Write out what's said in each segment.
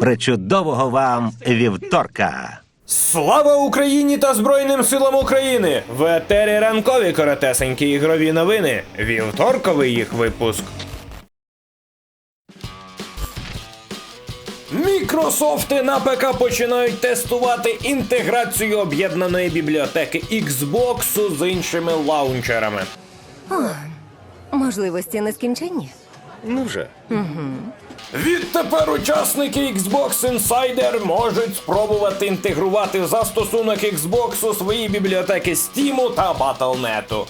Причудового вам вівторка! Слава Україні та Збройним силам України! В етері ранкові коротесенькі ігрові новини. Вівторковий їх випуск. Мікрософти на ПК починають тестувати інтеграцію об'єднаної бібліотеки Xbox з іншими лаунчерами. Можливості нескінченні. Ну вже. Відтепер учасники Xbox Insider можуть спробувати інтегрувати застосунок Xbox у свої бібліотеки Steam та Battle.net.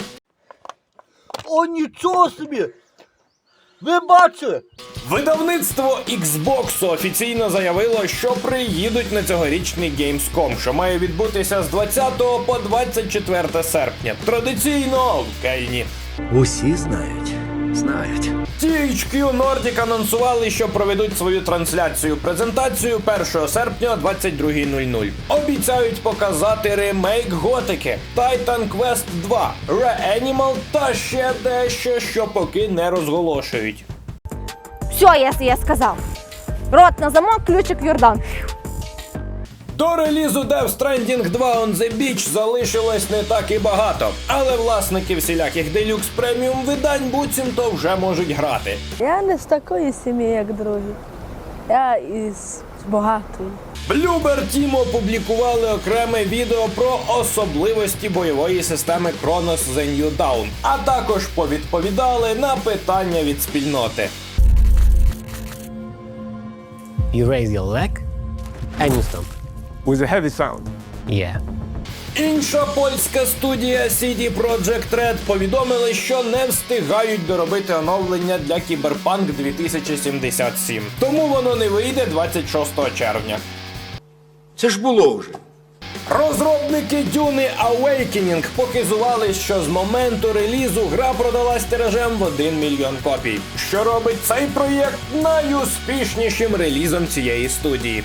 О, нічого собі! Ви бачили? Видавництво Xbox офіційно заявило, що приїдуть на цьогорічний Gamescom, що має відбутися з 20 по 24 серпня. Традиційно в Кельні. Усі знають, знають. THQ Nordic анонсували, що проведуть свою трансляцію презентацію 1 серпня 22.00. Обіцяють показати ремейк готики, Titan Quest 2, Reanimal та ще дещо, що поки не розголошують. Все, я, я сказав. Рот на замок, ключик в Йордан. До релізу Death Stranding 2 on the Beach залишилось не так і багато, але власники всіляких делюкс преміум видань буцімто вже можуть грати. Я не з такої сім'ї, як другі. Я із багатої. Bloober Team опублікували окреме відео про особливості бойової системи Chronos The New Dawn, а також повідповідали на питання від спільноти. You raise your leg and you stomp. With a heavy sound. Yeah. Інша польська студія CD Projekt Red повідомили, що не встигають доробити оновлення для Cyberpunk 2077. Тому воно не вийде 26 червня. Це ж було вже. Розробники Дюни Awakening показували, що з моменту релізу гра продалась тиражем в 1 мільйон копій, що робить цей проєкт найуспішнішим релізом цієї студії.